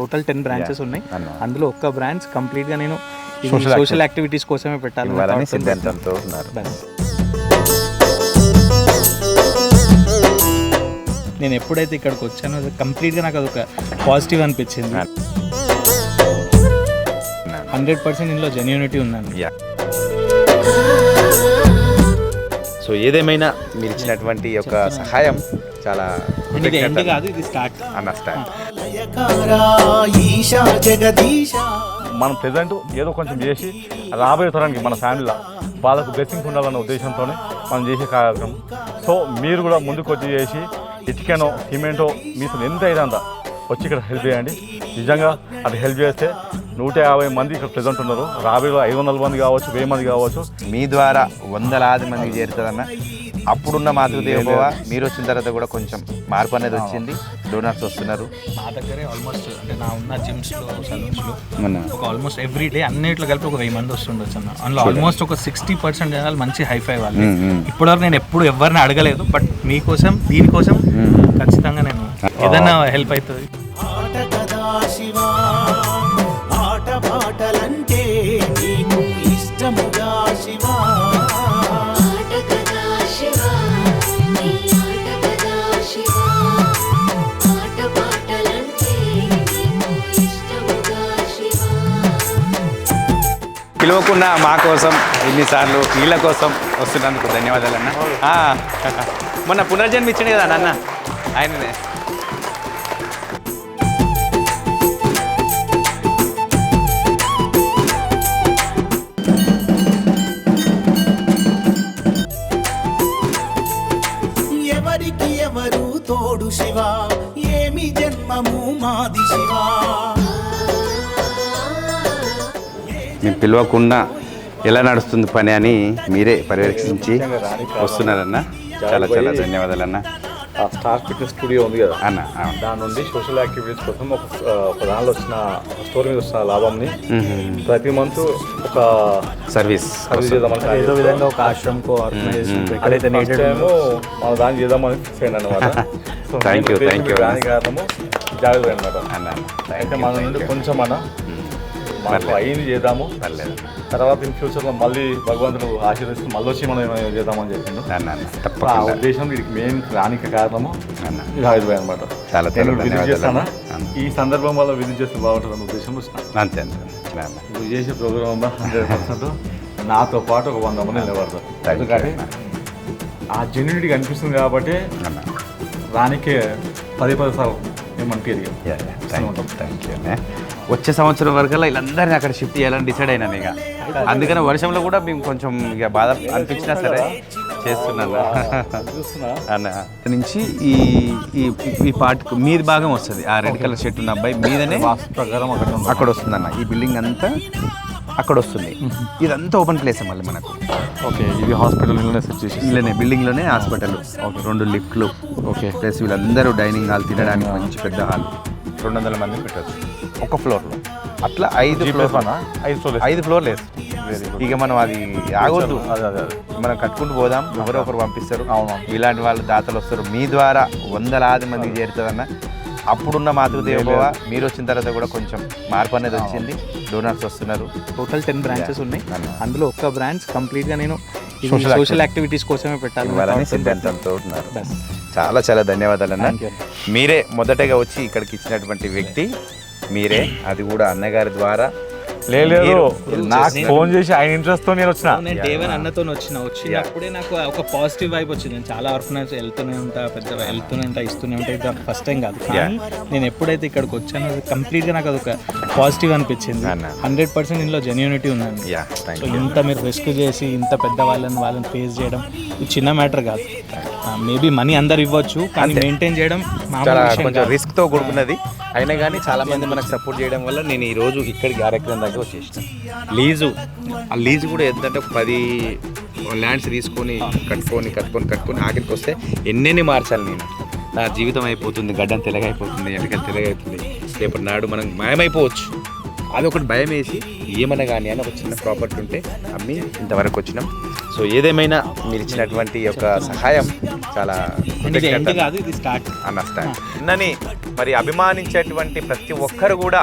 Total ten branches ఉన్నాయి. అందులో ఒక్క బ్రాంచ్ కంప్లీట్గా నేను సోషల్ యాక్టివిటీస్ కోసమే పెట్టాలి ఇవ్వాలని సిద్ధాంతంతో ఉన్నారు. నేను ఎప్పుడైతే ఇక్కడికి వచ్చానో కంప్లీట్గా నాకు అదొక పాజిటివ్ అనిపించింది. హండ్రెడ్ పర్సెంట్ ఇందులో జెన్యూనిటీ ఉందండి. సో ఏదేమైనా మీరు ఇచ్చినటువంటి యొక్క సహాయం చాలా కాదు ఇది స్టార్ట్ అన్న స్టార్ట్ మనం ప్రజెంట్ ఏదో కొంచెం చేసి రాబోయే తరానికి మన ఫ్యామిలీలో వాళ్ళకు బ్లెస్సింగ్స్ ఉండాలన్న ఉద్దేశంతోనే మనం చేసే కార్యక్రమం. సో మీరు కూడా ముందుకు వచ్చి చేసి ఇటుకనో సిమెంటో మీతో ఎంత ఇదంతా వచ్చి ఇక్కడ హెల్ప్ చేయండి. నిజంగా అది హెల్ప్ చేస్తే నూట యాభై మంది ఇక్కడ ప్రజెంట్ ఉన్నారు. రాబోయే ఐదు వందల మంది కావచ్చు వెయ్యి మంది కావచ్చు. మీ ద్వారా వందలాది మందికి చేరుతుందన్న అప్పుడున్న మాతృదేవోభవ మీరు వచ్చిన తర్వాత కూడా కొంచెం మార్పు అనేది వచ్చింది. డోనర్స్ వస్తున్నారు. నా దగ్గరే ఆల్మోస్ట్ అంటే నా ఉన్న జిమ్స్లో సలూన్స్లో ఒక ఆల్మోస్ట్ ఎవ్రీ డే అన్నిట్లో కలిపి ఒక వెయ్యి మంది వస్తుండొచ్చు అన్న. అందులో ఆల్మోస్ట్ ఒక సిక్స్టీ పర్సెంట్ జనాలు మంచి హైఫై వాళ్ళు. మ్మ్, మ్మ్. ఇప్పటివరకు నేను ఎప్పుడు ఎవరిని అడగలేదు బట్ మీకోసం దీనికోసం ఖచ్చితంగా నేను ఏదైనా హెల్ప్ అవుతుంది. ఆట కదా శివా. పిలవకుండా మా కోసం ఎన్నిసార్లు వీళ్ళ కోసం వస్తున్నందుకు ధన్యవాదాలు అన్న. మొన్న పునర్జన్మ ఇచ్చింది కదా నాన్న ఆయననే. ఎవరికి ఎవరు తోడు శివా ఏమి జన్మము మాది శివా. మేము పిలవకుండా ఎలా నడుస్తుంది పని అని మీరే పర్యవేక్షించి వస్తున్నారన్న. చాలా చాలా ధన్యవాదాలు అన్న ఆ స్టార్ ఫిట్నెస్ స్టూడియో ఉంది కదా. అన్న. దాని నుండి సోషల్ యాక్టివిటీస్ కోసం ఒక ఒక దానిలో వచ్చిన స్టోర్ మీద వచ్చిన లాభంని. ప్రతి మంత్ ఒక సర్వీస్ సర్వీస్ చేద్దామని ఏదో విధంగా ఒక ఆశ్రమకో మన దాన్ని చేద్దామని ఫిక్స్ అయ్యాను అనమాట Thank you, thank you. దాని కారణము జాగ్రత్త అనమాట అన్న అయితే మన నుండి. కొంచెం అన్న పర్లేదు. అయింది చేద్దాము. పర్లేదు. తర్వాత ఇన్ ఫ్యూచర్లో మళ్ళీ భగవంతుడు ఆశీర్వదిస్తూ మళ్ళీ వచ్చి మనం ఏమైనా చేద్దామని చెప్పిండు. ఆ ఉద్దేశం వీడికి మెయిన్ రానికి కారణము హైదరాబాద్ అనమాట చాలా విజిట్ చేస్తానా. ఈ సందర్భం వల్ల విజిట్ చేస్తే బాగుంటుంది అన్న ఉద్దేశంలో వచ్చిన? అంతే. నువ్వు చేసే ప్రోగ్రామ్ హండ్రెడ్ పర్సెంట్. నాతో పాటు ఒక వంద మంది నిలబడతారు. ఎందుకంటే. ఆ జెన్యునిటీ కనిపిస్తుంది కాబట్టి రానికే పది పది సార్లు yeah. Thank you, thank you. వచ్చే సంవత్సరం వరకల్లా వీళ్ళందరినీ అక్కడ షిఫ్ట్ చేయాలని డిసైడ్ అయినాను ఇక. అందుకని వర్షంలో కూడా మేము కొంచెం ఇక బాధ అనిపించినా సరే చేస్తున్నాను. చూస్తున్నా అన్న. నుంచి ఈ ఈ ఈ పార్ట్ మీది భాగం వస్తుంది. ఆ రెడ్ కలర్ షర్ట్ ఉన్న అబ్బాయి మీదనే ప్రకారం అక్కడ. అక్కడ వస్తుంది అన్న ఈ బిల్డింగ్ అంతా అక్కడ వస్తుంది. ఇదంతా ఓపెన్ ప్లేస్ మళ్ళీ మనకు. ఓకే ఇది హాస్పిటల్లోనే సెట్ చేసి ఇల్లనే బిల్డింగ్లోనే హాస్పిటల్ రెండు లిఫ్ట్లు ఓకే. ప్లస్ వీళ్ళందరూ డైనింగ్ హాల్ తినడానికి మంచి పెద్ద హాల్ రెండు వందల మంది పెట్టచ్చు. ఒక ఫ్లోర్లో అట్లా ఐదు ఫ్లోర్ అన్న ఐదు ఫ్లోర్ ఐదు ఫ్లోర్లు వేసు ఇక మనం అది ఆగొద్దు. మనం కట్టుకుంటూ పోదాం. ఎవరో ఒకరు పంపిస్తారు. అవును. ఇలాంటి వాళ్ళు దాతలు వస్తారు. మీ ద్వారా వందలాది మందికి చేరుతుందన్న అప్పుడున్న మాతృదేవోభవ మీరు వచ్చిన తర్వాత కూడా కొంచెం మార్పు అనేది వచ్చింది. డోనర్స్ వస్తున్నారు. టోటల్ టెన్ బ్రాంచెస్ ఉన్నాయి. అందులో ఒక్క బ్రాంచ్ కంప్లీట్గా నేను సోషల్ యాక్టివిటీస్ కోసమే పెట్టాలి. సిద్ధాంతంతో ఉన్నారు. చాలా చాలా ధన్యవాదాలు అన్న. మీరే మొదటగా వచ్చి ఇక్కడికి ఇచ్చినటువంటి వ్యక్తి మీరే అది కూడా అన్నగారి ద్వారా. లేదు. నాకు ఫోన్ చేసి ఆయన ఇంట్రెస్ట్తో నేను వచ్చిన. నేను డే వన్ అన్నతో వచ్చిన వచ్చినప్పుడే నాకు ఒక పాజిటివ్ వైబ్ వచ్చింది. నేను చాలా ఆర్ఫనైజ్ వెళ్తూనే ఉంటా పెద్ద వెళ్తూనే ఉంటా ఇస్తూనే ఉంటా. ఇది ఫస్ట్ టైం కాదు. కానీ నేను ఎప్పుడైతే ఇక్కడికి వచ్చానో అది కంప్లీట్గా నాకు అదొక పాజిటివ్ అనిపించింది. హండ్రెడ్ పర్సెంట్ ఇందులో జెన్యూనిటీ ఉందండి. సో ఇంత మీరు రిస్క్ చేసి ఇంత పెద్ద వాళ్ళని వాళ్ళని ఫేస్ చేయడం ఇది చిన్న మ్యాటర్ కాదు. మేబీ మనీ అందరు ఇవ్వచ్చు కానీ మెయింటైన్ చేయడం మామూలు చాలా విషయం కొంచెం కాదు. రిస్క్తో కూడుకున్నది. అయినా కానీ చాలా మంది మనకు సపోర్ట్ చేయడం వల్ల నేను ఈ రోజు కార్యక్రమం దాకా వచ్చేసిన. లీజు ఆ లీజు కూడా ఎంతంటే ఒక పది ల్యాండ్స్ తీసుకొని కట్టుకొని కట్టుకొని కట్టుకొని ఆఖరికి వస్తే ఎన్నెన్ని మార్చాలి నేను? నా జీవితం అయిపోతుంది గడ్డం తెలగైపోతుంది ఎండకలు తెలగైపోతుంది రేపటి నాడు మనం మాయమైపోవచ్చు. అది ఒకటి భయం వేసి ఏమన్నా కానీ అని ఒక చిన్న ప్రాపర్టీ ఉంటే అమ్మి ఇంతవరకు వచ్చినాం. సో ఏదేమైనా మీరు ఇచ్చినటువంటి యొక్క సహాయం చాలా ఇది ఎండ్ కృతజ్ఞతలు. కాదు ఇది స్టార్ట్. అన్న స్టార్ట్ అన్నని మరి అభిమానించేటువంటి ప్రతి ఒక్కరు కూడా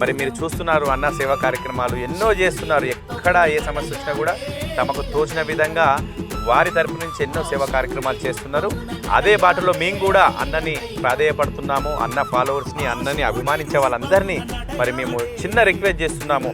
మరి మీరు చూస్తున్నారు అన్న సేవా కార్యక్రమాలు ఎన్నో చేస్తున్నారు ఎక్కడ ఏ సమస్య వచ్చినా కూడా తమకు తోచిన విధంగా వారి తరపు నుంచి ఎన్నో సేవా కార్యక్రమాలు చేస్తున్నారు. అదే బాటలో మేము కూడా అన్నని ప్రాధేయపడుతున్నాము అన్న ఫాలోవర్స్ని అన్నని అభిమానించే వాళ్ళందరినీ మరి మేము చిన్న రిక్వెస్ట్ చేస్తున్నాము.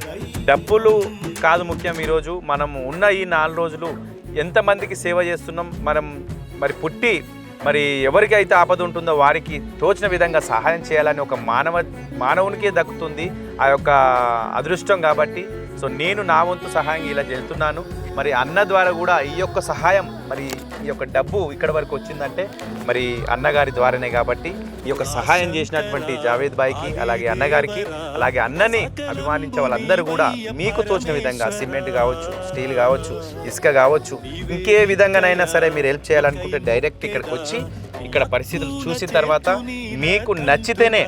డబ్బులు కాదు ముఖ్యం ఈరోజు. మనం ఉన్న ఈ నాలుగు రోజులు ఎంతమందికి సేవ చేస్తున్నాం? మనం మరి పుట్టి మరి ఎవరికైతే ఆపద ఉంటుందో వారికి తోచిన విధంగా సహాయం చేయాలని ఒక మానవ మానవునికే దక్కుతుంది. ఆ యొక్క అదృష్టం కాబట్టి సో నేను నా వంతు సహాయం ఇలా చేస్తున్నాను. మరి అన్న ద్వారా కూడా ఈ యొక్క సహాయం మరి ఈ యొక్క డబ్బు ఇక్కడ వరకు వచ్చిందంటే మరి అన్నగారి ద్వారానే కాబట్టి ఈ యొక్క సహాయం చేసినటువంటి జావేద్ బాయ్కి అలాగే అన్నగారికి అలాగే అన్నని అభిమానించే వాళ్ళందరూ కూడా మీకు తోచిన విధంగా సిమెంట్ కావచ్చు స్టీల్ కావచ్చు ఇసుక కావచ్చు ఇంకే విధంగానైనా సరే మీరు హెల్ప్ చేయాలనుకుంటే డైరెక్ట్ ఇక్కడికి వచ్చి ఇక్కడ పరిస్థితులు చూసిన తర్వాత మీకు నచ్చితేనే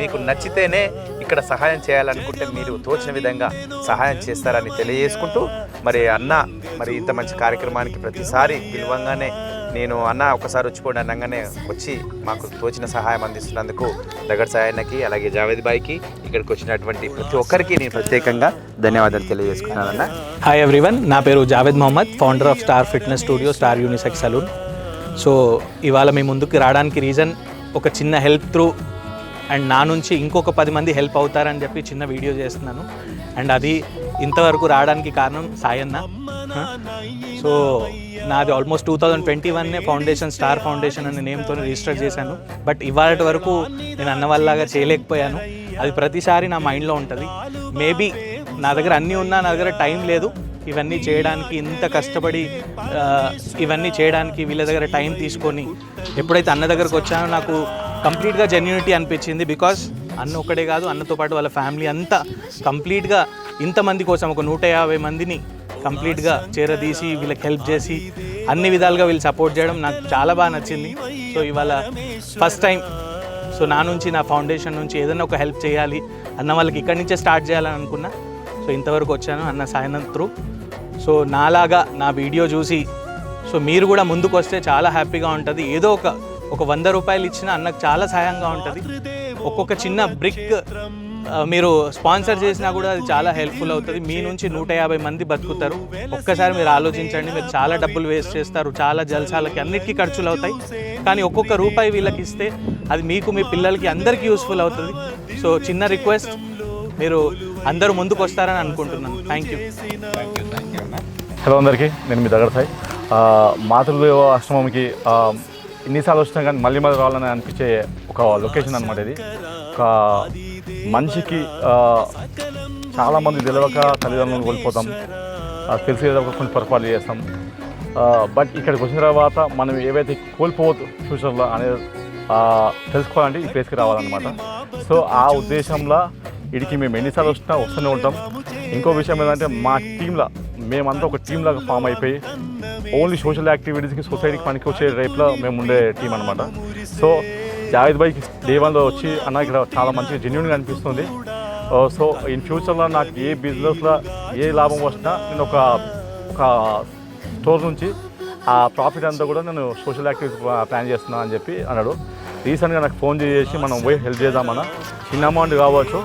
మీకు నచ్చితేనే ఇక్కడ సహాయం చేయాలనుకుంటే మీరు తోచిన విధంగా సహాయం చేస్తారని తెలియజేసుకుంటూ మరి అన్న మరి ఇంత మంచి కార్యక్రమానికి ప్రతిసారి విలువంగానే నేను అన్న ఒకసారి వచ్చిపోండి అనగానే వచ్చి మాకు తోచిన సహాయం అందిస్తున్నందుకు దగ్గర సాయన్నకి అలాగే జావేద్ బాయ్కి ఇక్కడికి వచ్చినటువంటి ప్రతి ఒక్కరికి నేను ప్రత్యేకంగా ధన్యవాదాలు తెలియజేసుకున్నాను అన్న. హాయ్ ఎవ్రీవన్ నా పేరు Javed Mohammed founder of star fitness studio star unisex salon so ఇవాళ మీ ముందుకు రావడానికి రీజన్ ఒక చిన్న హెల్ప్ త్రూ అండ్ నా నుంచి ఇంకొక పది మంది హెల్ప్ అవుతారని చెప్పి చిన్న వీడియో చేస్తున్నాను. అండ్ అది ఇంతవరకు రావడానికి కారణం సాయన్న. సో నాది ఆల్మోస్ట్ టూ థౌజండ్ ట్వంటీ వన్నే ఫౌండేషన్ స్టార్ ఫౌండేషన్ అనే నేమ్తో రిజిస్టర్ చేశాను. బట్ ఇవాళ వరకు నేను అన్న వాళ్ళలాగా చేయలేకపోయాను. అది ప్రతిసారి నా మైండ్లో ఉంటుంది. మేబీ నా దగ్గర అన్నీ ఉన్నా నా దగ్గర టైం లేదు. ఇవన్నీ చేయడానికి ఇంత కష్టపడి ఇవన్నీ చేయడానికి వీళ్ళ దగ్గర టైం తీసుకొని ఎప్పుడైతే అన్న దగ్గరకు వచ్చానో నాకు కంప్లీట్గా జెన్యూనిటీ అనిపించింది బికాస్ అన్న ఒక్కడే కాదు అన్నతో పాటు వాళ్ళ ఫ్యామిలీ అంతా కంప్లీట్గా ఇంతమంది కోసం ఒక నూట యాభై మందిని కంప్లీట్గా చేరదీసి వీళ్ళకి హెల్ప్ చేసి అన్ని విధాలుగా వీళ్ళు సపోర్ట్ చేయడం నాకు చాలా బాగా నచ్చింది. సో ఇవాళ ఫస్ట్ టైం సో నా నుంచి నా ఫౌండేషన్ నుంచి ఏదైనా ఒక హెల్ప్ చేయాలి అన్న వాళ్ళకి ఇక్కడి నుంచే స్టార్ట్ చేయాలని అనుకున్నా. సో ఇంతవరకు వచ్చాను అన్న సాయనం త్రూ సో నాలాగా నా వీడియో చూసి సో మీరు కూడా ముందుకు వస్తే చాలా హ్యాపీగా ఉంటుంది. ఏదో ఒక ఒక వంద రూపాయలు ఇచ్చినా అన్నకు చాలా సహాయంగా ఉంటుంది. ఒక్కొక్క చిన్న బ్రిక్ మీరు స్పాన్సర్ చేసినా కూడా అది చాలా హెల్ప్ఫుల్ అవుతుంది. మీ నుంచి నూట యాభై మంది బతుకుతారు. ఒక్కసారి మీరు ఆలోచించండి మీరు చాలా డబ్బులు వేస్ట్ చేస్తారు. చాలా జల్సాలకి అన్నిటికీ ఖర్చులు అవుతాయి. కానీ ఒక్కొక్క రూపాయి వీళ్ళకి ఇస్తే అది మీకు మీ పిల్లలకి అందరికీ యూస్ఫుల్ అవుతుంది. సో చిన్న రిక్వెస్ట్ మీరు అందరూ ముందుకు వస్తారని అనుకుంటున్నాను. Thank you. హలో అందరికీ నేను మీ దగ్గర సాయి ఆ, మాతృదేవ ఆశ్రమంకి ఆ, ఎన్నిసార్లు వచ్చినా కానీ మళ్ళీ మళ్ళీ రావాలని అనిపించే ఒక లొకేషన్ అనమాట ఇది. ఒక మనిషికి చాలామంది తెలియక తల్లిదండ్రులను కోల్పోతాం. ఆ, తెలిసి కొన్ని పొరపాట్లు చేస్తాం. బట్ ఇక్కడికి వచ్చిన తర్వాత మనం ఏవైతే కోల్పోవద్దు ఫ్యూచర్లో అనేది తెలుసుకోవాలంటే ఈ ప్లేస్కి రావాలన్నమాట. సో ఆ ఉద్దేశంలో ఇడికి మేము ఎన్నిసార్లు వచ్చినా వస్తూనే ఉంటాం. ఇంకో విషయం ఏంటంటే మా టీంలో మేమంతా ఒక టీంలాగా ఫామ్ అయిపోయి ఓన్లీ సోషల్ యాక్టివిటీస్కి సొసైటీకి పనికి వచ్చే రేపులో మేము ఉండే టీం అనమాట సో జావేద్ బైక్ డే వన్లో వచ్చి అన్న ఇక్కడ చాలా మంచిగా జెన్యున్గా అనిపిస్తుంది. సో ఇన్ ఫ్యూచర్లో నాకు ఏ బిజినెస్లో ఏ లాభం వచ్చినా నేను ఒక ఒక స్టోర్ నుంచి ఆ ప్రాఫిట్ అంతా కూడా నేను సోషల్ యాక్టివిటీస్ ప్లాన్ చేస్తున్నా అని చెప్పి అన్నాడు. రీసెంట్గా నాకు ఫోన్ చేసి మనం పోయి హెల్ప్ చేద్దామన్న చిన్న అమౌంట్ కావచ్చు.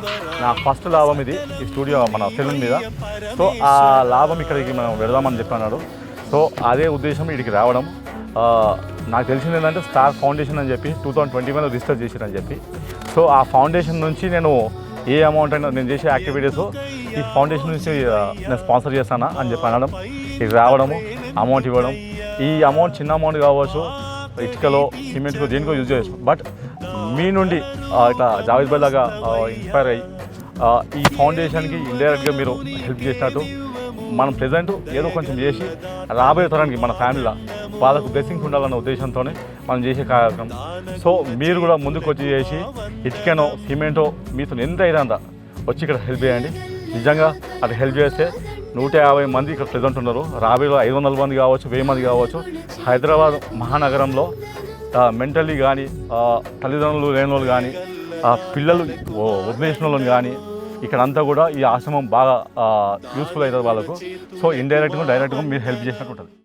నా ఫస్ట్ లాభం ఇది ఈ స్టూడియో మన సెలూన్ మీద. సో ఆ లాభం ఇక్కడికి మనం పెడదామని చెప్పి అన్నాడు. సో అదే ఉద్దేశం వీడికి రావడం. నాకు తెలిసింది ఏంటంటే స్టార్ ఫౌండేషన్ అని చెప్పి టూ థౌజండ్ ట్వంటీ వన్లో రిజిస్టర్ చేసిరని చెప్పి. సో ఆ ఫౌండేషన్ నుంచి నేను ఏ అమౌంట్ అయినా నేను చేసే యాక్టివిటీస్ ఈ ఫౌండేషన్ నుంచి నేను స్పాన్సర్ చేస్తానా అని చెప్పి అనడం ఇక్కడికి రావడము అమౌంట్ ఇవ్వడం. ఈ అమౌంట్ చిన్న అమౌంట్ కావచ్చు ఇటుకలో సిమెంట్కో దేనికో యూజ్ చేయొచ్చు. బట్ మీ నుండి ఇట్లా జావేద్ బై లాగా ఇన్స్పైర్ అయ్యి ఈ ఫౌండేషన్కి ఇండైరెక్ట్గా మీరు హెల్ప్ చేసినట్టు మనం ప్రజెంట్ ఏదో కొంచెం చేసి రాబోయే తరానికి మన ఫ్యామిలీలో వాళ్ళకు బ్లెస్సింగ్స్ ఉండాలన్న ఉద్దేశంతోనే మనం చేసే కార్యక్రమం. సో మీరు కూడా ముందుకు వచ్చి చేసి ఇటుకనో సిమెంటో మీతో ఎంత అయినా వచ్చి ఇక్కడ హెల్ప్ చేయండి. నిజంగా అటు హెల్ప్ చేస్తే నూట యాభై మంది ఇక్కడ ప్రజెంట్ ఉన్నారు. రాబోయే ఐదు వందల మంది కావచ్చు వెయ్యి మంది కావచ్చు. హైదరాబాద్ మహానగరంలో మెంటల్లీ కానీ తల్లిదండ్రులు లేని వాళ్ళు కానీ పిల్లలు ఓ- వదిలేసిన వాళ్ళని కానీ ఇక్కడంతా కూడా ఈ ఆశ్రమం బాగా యూస్ఫుల్ అవుతుంది వాళ్ళకు. సో ఇండైరెక్ట్గా డైరెక్ట్గా మీరు హెల్ప్ చేసినట్టు ఉంటుంది.